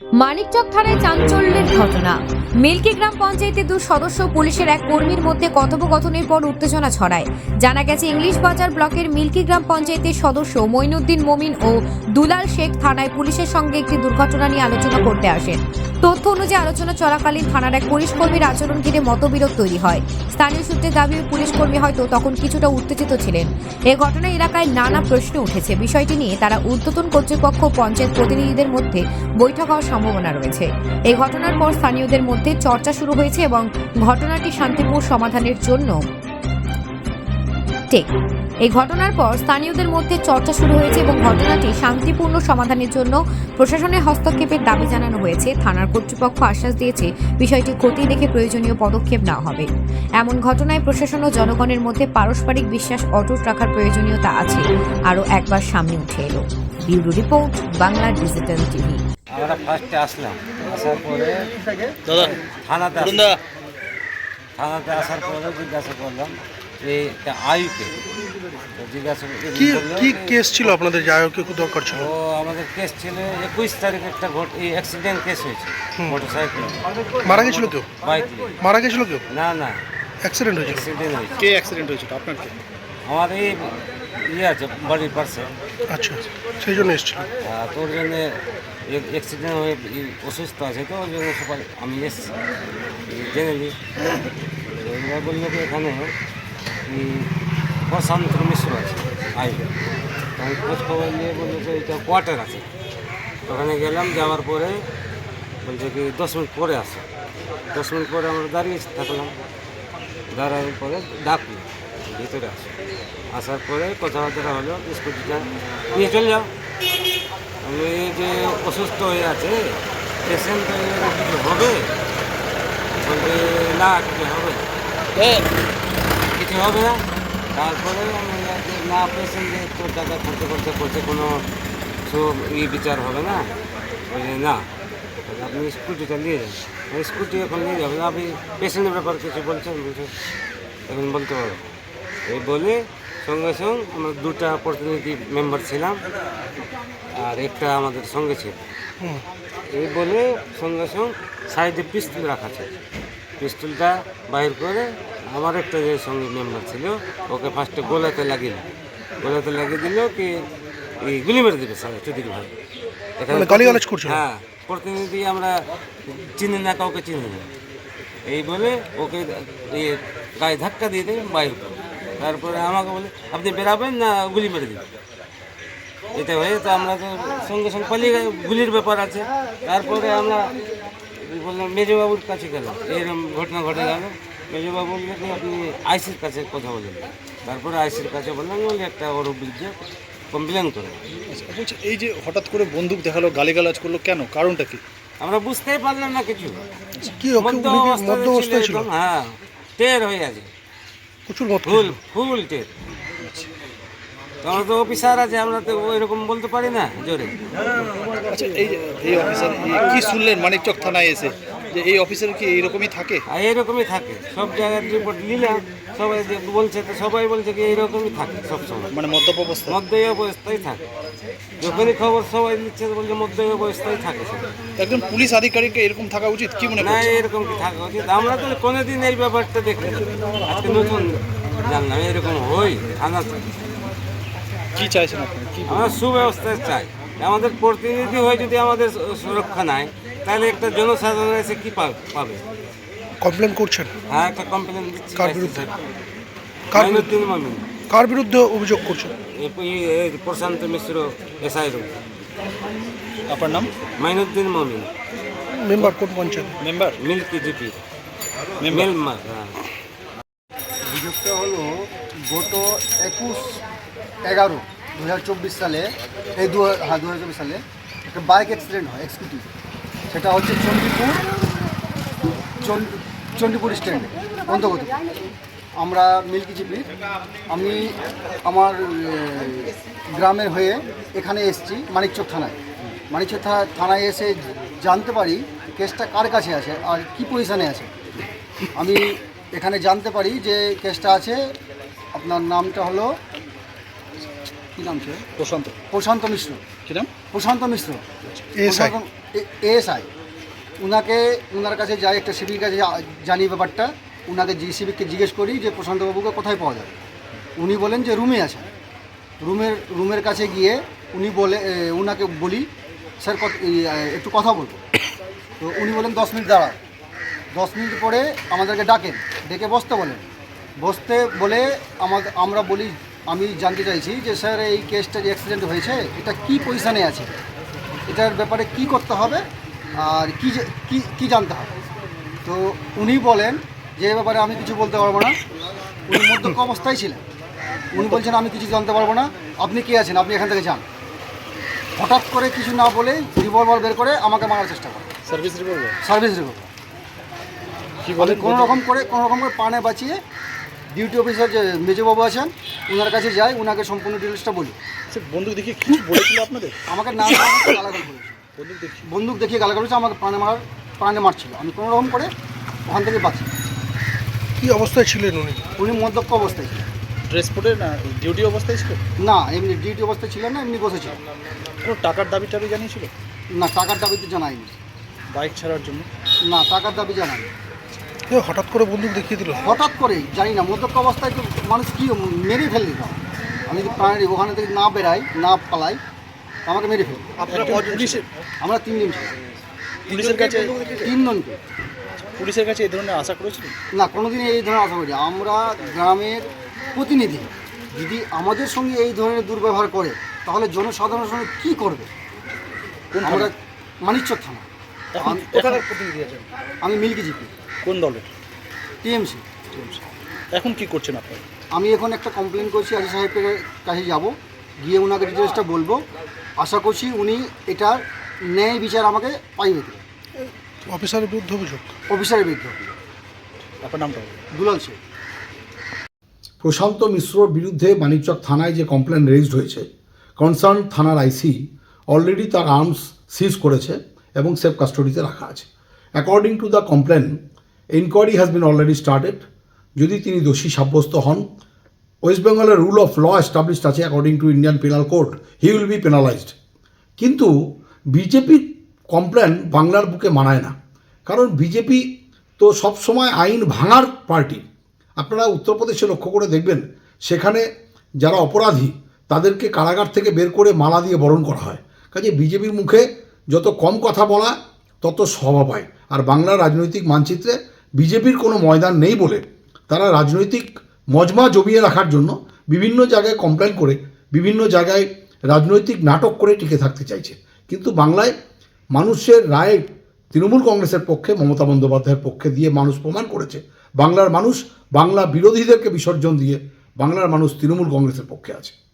মানিকচক থানায় চাঞ্চল্যের ঘটনা। মিল্কি গ্রাম পঞ্চায়েতে দু সদস্য পুলিশের এক কর্মীর মধ্যে কথোপকথনের পর উত্তেজনা ছড়ায়। জানা গেছে, ইংলিশ বাজার ব্লকের মিল্কি গ্রাম পঞ্চায়েতের সদস্য মইনুদ্দিন মমিন ও দুলাল শেখ থানায় পুলিশের সঙ্গে একটি দুর্ঘটনা নিয়ে আলোচনা করতে আসেন। তথ্য অনুযায়ী আলোচনা চলাকালীন থানার এক পুলিশ কর্মীর আচরণ ঘিরে মতবিরোধ তৈরি হয়। স্থানীয় সূত্রে দাবি, ওই পুলিশ কর্মী হয়তো তখন কিছুটা উত্তেজিত ছিলেন। এ ঘটনায় এলাকায় নানা প্রশ্ন উঠেছে। বিষয়টি নিয়ে তারা ঊর্ধ্বতন কর্তৃপক্ষ পঞ্চায়েত প্রতিনিধিদের মধ্যে বৈঠক হওয়ার সম্ভাবনা রয়েছে। এই ঘটনার পর স্থানীয়দের মধ্যে চর্চা শুরু হয়েছে এবং ঘটনাটি শান্তিপূর্ণ সমাধানের জন্য। ঠিক, এই ঘটনার পর স্থানীয়দের মধ্যে চর্চা শুরু হয়েছে এবং ঘটনাটি শান্তিপূর্ণ সমাধানের জন্য প্রশাসনের হস্তক্ষেপের দাবি জানানো হয়েছে। থানার কর্তৃপক্ষ আশ্বাস দিয়েছে বিষয়টি ক্ষতি দেখে প্রয়োজনীয় পদক্ষেপ নেওয়া হবে। এমন ঘটনায় প্রশাসন ও জনগণের মধ্যে পারস্পরিক বিশ্বাস অটুট রাখার প্রয়োজনীয়তা আছে। আরও একবার সামনে উঠে এলো। Bureau report, Bangla digital TV. আমরা ফার্স্টে আসলাম। আসার পরে দাদা থানাতে থানাতে আসার পরে জিজ্ঞাসা করলাম যে আয়ুকে। তো জিজ্ঞাসা কি কি কেস ছিল আপনাদের যায়কে দরকার ছিল? ও আমাদের কেস ছিল একুশ তারিখ একটা ঘট এই অ্যাক্সিডেন্ট কেস হয়েছে মোটর সাইকেল মারা গেছিল কেউ? বাইক মারা গেছিল কেউ? না না। অ্যাক্সিডেন্ট হয়েছিল। অ্যাক্সিডেন্ট হয়েছে। কে অ্যাক্সিডেন্ট হয়েছিল? আপনার কে? আমার এই ইয়ে আছে বাড়ির পাশে। আচ্ছা সেই জন্য এসেছিল। আহ, তো ওর জন্যে অ্যাক্সিডেন্ট হয়ে অসুস্থ আছে তো ওই জন্য সবাই আমি এসেছি। জেনে নিই বলল যে এখানে প্রশান্ত মিশ্র আছে আই আমি খোঁজ খবর নিয়ে বলল যে এটা কোয়ার্টার আছে। ওখানে গেলাম যাওয়ার পরে বলছে কি দশ মিনিট পরে আসো। দশ মিনিট পরে আমরা দাঁড়িয়ে থাকলাম। দাঁড়ানোর পরে ডাকলো। ভিতরে আসো। আসার পরে কথাবার্তা হলো স্কুটিটা নিয়ে চলে যাও। আমি যে অসুস্থ হয়ে আছে পেশেন্ট কিছু হবে? বলবে না কিছু হবে কিছু হবে না। তারপরে না পেশেন্টে তো টাকা খরচা করতে করছে কোনো সব ই বিচার হবে না। বলছে না আপনি স্কুটিটা নিয়ে যান। স্কুটি এখন নিয়ে যাবেন আপনি পেশেন্টের ব্যাপার কিছু বলছেন? বলছে এখন বলতে পারব। এই বলে সঙ্গে সঙ্গে আমরা দুটা প্রতিনিধি মেম্বার ছিলাম আর একটা আমাদের সঙ্গে ছিল। এই বলে সঙ্গে সঙ্গে সাইডে পিস্তল রাখা ছিল পিস্তলটা বাইর করে আমার একটা যে সঙ্গে মেম্বার ছিল ওকে ফার্স্টে গোলাতে লাগিয়ে দিল। গোলাতে লাগিয়ে দিল কি এই গুলি মেরে দেবে সারা চুদিক ভাই। এখানে মানে? হ্যাঁ প্রতিনিধি আমরা চিনি না কাউকে চিনি না। এই বলে ওকে গায়ে ধাক্কা দিয়ে দেবে বাইর করে তারপরে আমাকে বলে আপনি বেরাবেন না গুলি মেরে দিবেন? এটা হয়ে তো আমরা তো সঙ্গে সঙ্গে পালিয়ে গেল গুলির ব্যাপার আছে। তারপরে আমরা বললাম মেজবাবুর কাছে গেলাম। এরকম ঘটনা ঘটে গেল। মেজবাবু বললেন আপনি আইসির কাছে কথা বলেন। তারপরে আইসির কাছে বললাম বলে একটা ওর বিরুদ্ধে কমপ্লেন করে। আচ্ছা, বলছি এই যে হঠাৎ করে বন্দুক দেখাল গালিগালাজ করল কেন? কারণটা কি? আমরা বুঝতেই পারলাম না কিছু। কি উনি কি ছিল হ্যাঁ টের হয়ে আছে। প্রচুর মত ফুল ফুল টের তো তো অফিসার আছে আমরা তো ওইরকম বলতে পারি না জোরে। আচ্ছা এই এই অফিসার কি শুনলেন? মানিকচক থানায় এসে। যে এই অফিসার কি এইরকমই থাকে? আর এইরকমই থাকে। সব জায়গার রিপোর্ট নিলাম সবাই বলছে তো সবাই বলছে কি এইরকমই থাকে সবসময় মানে মদ্যপ অবস্থা? মধ্যই অবস্থায় থাকে। যখনই খবর সবাই নিচ্ছে বলছে মধ্যই অবস্থায় থাকে। একজন পুলিশ আধিকারিক এরকম থাকা উচিত? কি মনে না এরকম কি থাকা উচিত? আমরা তো কোনোদিন এই ব্যাপারটা দেখি আজকে নতুন জানলাম এরকম হই থানা কি চাইছেন আপনি? আমরা সুব্যবস্থায় চাই। আমাদের প্রতিনিধি হয়ে যদি আমাদের সুরক্ষা নাই তাহলে একটা জনসাধারণ এসে কি পাবে? কমপ্লেন করছেন? হ্যাঁ একটা কমপ্লেন কার বিরুদ্ধে? কার বিরুদ্ধে? কার বিরুদ্ধে অভিযোগ করছেন? Prashant Mishra SI room. আপনার নাম? মাইনুদ্দিন মমিন মেম্বার কোন panchayat? Member Milki GP member হ্যাঁ। অভিযোগটা হলো গত একুশ এগারো দু হাজার চব্বিশ সালে এই দু হ্যাঁ দু হাজার চব্বিশ সালে একটা বাইক অ্যাক্সিডেন্ট হয় এক্সকিউটিভ সেটা হচ্ছে চণ্ডীপুর চণ্ড- চণ্ডীপুর স্ট্যান্ডে অন্তর্গত। আমরা মিল্কি জিপি। আমি আমার গ্রামের হয়ে এখানে এসেছি মানিকচক থানায়। মানিকচক থানায় এসে জানতে পারি কেসটা কার কাছে আছে আর কি পজিশানে আছে। আমি এখানে জানতে পারি যে কেসটা আছে আপনার নামটা হলো কী নাম ছিল? প্রশান্ত। প্রশান্ত মিশ্র। কি নাম? প্রশান্ত মিশ্র। এএসআই। উনাকে উনার কাছে যাই একটা সিভির কাছে জানি ব্যাপারটা উনাকে জি সিভিককে জিজ্ঞেস করি যে প্রশান্তবাবুকে কোথায় পাওয়া যাবে? উনি বলেন যে রুমে আছেন রুমের রুমের কাছে গিয়ে উনি বলে এ, উনাকে বলি স্যার একটু কথা বলব তো উনি বলেন দশ মিনিট দাঁড়ান। দশ মিনিট পরে আমাদেরকে ডাকেন। ডেকে বসতে বলেন। বসতে বলে আমাদের আমরা বলি আমি জানতে চাইছি যে স্যার এই কেসটা যে অ্যাক্সিডেন্ট হয়েছে এটা কি পজিশানে আছে? এটার ব্যাপারে কি করতে হবে আর কি কি কি জানতে হবে? তো উনি বলেন যে ব্যাপারে আমি কিছু বলতে পারব না। উনি মধ্যক অবস্থায় ছিলেন। উনি বলছেন আমি কিছু জানতে পারব না। আপনি কে আছেন? আপনি এখান থেকে যান। হঠাৎ করে কিছু না বলে রিভলভার বের করে আমাকে মারার চেষ্টা করে। Service revolver? Service revolver. কি আমি বলেন কোনো রকম করে কোনো রকম করে পানে বাঁচিয়ে ডিউটি অফিসার যে মেজবাবু আছেন ওনার কাছে যাই ওনাকে সম্পূর্ণ ডিটেলসটা বলি। সে বন্দুক দেখিয়ে কিছু বলেছিল আপনাদের? আমাকে না গালাগাল করেছে। বন্দুক দেখি? বন্দুক দেখিয়ে গালাগাল করেছে আমাকে প্রাণে মারার প্রাণে মারছিল। আমি কোনো রকম করে ওখান থেকে বাঁচি। কি অবস্থায় ছিলেন উনি? উনি মদ্যপ অবস্থায় ছিলেন। ড্রেস পরে না ডিউটি অবস্থায় ছিল না এমনি ডিউটি অবস্থায় ছিলেন না এমনি বসেছিল কোনো টাকার দাবি টাবি জানিয়েছিল? না টাকার দাবি তো জানাইনি। বাইক ছাড়ার জন্য? না টাকার দাবি জানাইনি। এ, হঠাৎ করে বন্দুক দেখিয়ে দিল? হঠাৎ করে জানি না মদ্যপ অবস্থায় তো মানুষ কি মেরে ফেল দিত আমি যদি প্রাণের ওখানে থেকে না বেরাই না পালাই আমাকে মেরে ফেল আমরা তিনজন পুলিশের কাছে তিনজনকে। পুলিশের কাছে এই ধরনের আশা করেছিলেন? না কোনোদিন এই ধরনের আশা করি না। আমরা গ্রামের প্রতিনিধি। যদি আমাদের সঙ্গে এই ধরনের দুর্ব্যবহার করে তাহলে জনসাধারণের সঙ্গে কী করবে? আমরা? মানিকচক থানা। আমি মিল্কি জিপি। কোন দলের? টিএমসি। এখন কি করছেন আপনারা? আমি এখন একটা কমপ্লেন করছি আজি সাহেবের কাছে যাব গিয়ে ওনাকে ডিটেলসটা বলব। আশা করছি উনি এটার ন্যায় বিচার আমাকে পাইবে অফিসারের বিরুদ্ধে অভিযোগ। অফিসারের বিরুদ্ধে আপনার নামটা দুলাল শেখ। প্রশান্ত মিশ্রর বিরুদ্ধে মানিকচক থানায় যে কমপ্লেন রেজড হয়েছে কনসার্ন থানার আইসি অলরেডি তার আর্মস সিজ করেছে এবং সেফ কাস্টডিতে রাখা আছে। According to the complain inquiry has been already started যদি তিনি দোষী সাব্যস্ত হন ওয়েস্ট বেঙ্গলের রুল অফ ল এস্টাবলিশড আছে according to Indian penal court he will be penalised কিন্তু বিজেপির কমপ্লেন বাংলার বুকে মানায় না। কারণ বিজেপি তো সবসময় আইন ভাঙার পার্টি আপনারা উত্তরপ্রদেশে লক্ষ্য করে দেখবেন, সেখানে যারা অপরাধী, তাদেরকে কারাগার থেকে বের করে মালা দিয়ে বরণ করা হয়। কাজে বিজেপির মুখে যত কম কথা বলা, তত সভা পায়। আর বাংলার রাজনৈতিক মানচিত্রে বিজেপির কোনো ময়দান নেই বলে তারা রাজনৈতিক মজমা জমিয়ে রাখার জন্য বিভিন্ন জায়গায় কমপ্লেন করে, বিভিন্ন জায়গায় রাজনৈতিক নাটক করে টিকে থাকতে চাইছে। কিন্তু বাংলায় মানুষের রায় তৃণমূল কংগ্রেসের পক্ষে, মমতা বন্দ্যোপাধ্যায়ের পক্ষে দিয়ে মানুষ প্রমাণ করেছে। বাংলার মানুষ, বাংলা বিরোধীদেরকে বিসর্জন দিয়ে বাংলার মানুষ তৃণমূল কংগ্রেসের পক্ষে আছে।